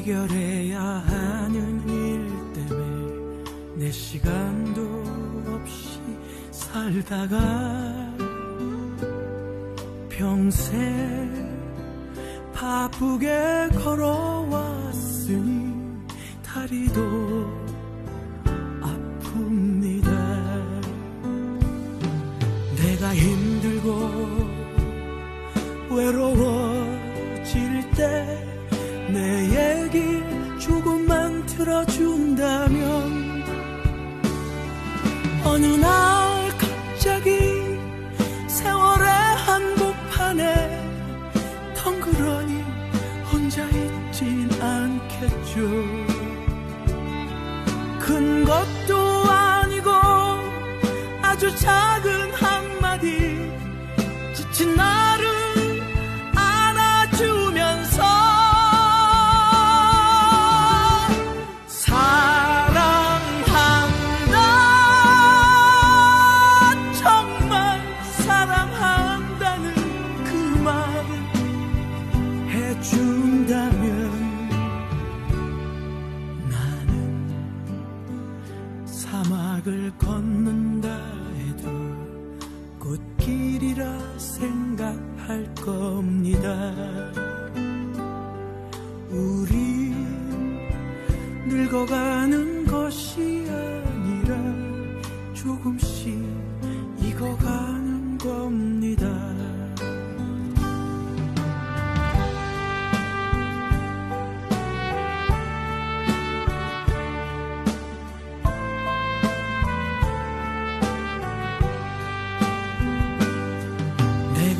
해결해야 하는 일 때문에 내 시간도 없이 살다가 평생 바쁘게 걸어왔으니 다리도 아픕니다. 내가 힘 아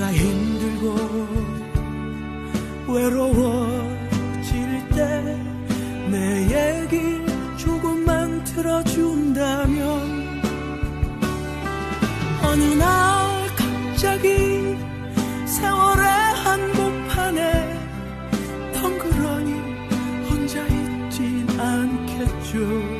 내가 힘들고 외로워질 때 내 얘기 조금만 들어준다면 어느 날 갑자기 세월의 한복판에 덩그러니 혼자 있진 않겠죠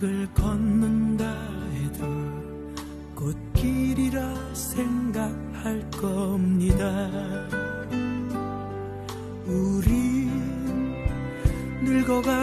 사막을 걷는다 해도 꽃길이라 생각할 겁니다. 우린 늙어가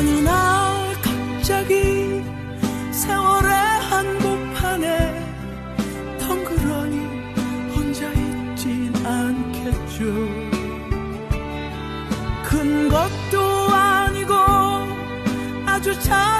어느 날 갑자기 세월의 한복판에 덩그러니 혼자 있진 않겠죠. 큰 것도 아니고 아주 작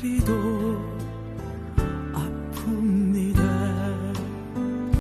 다리도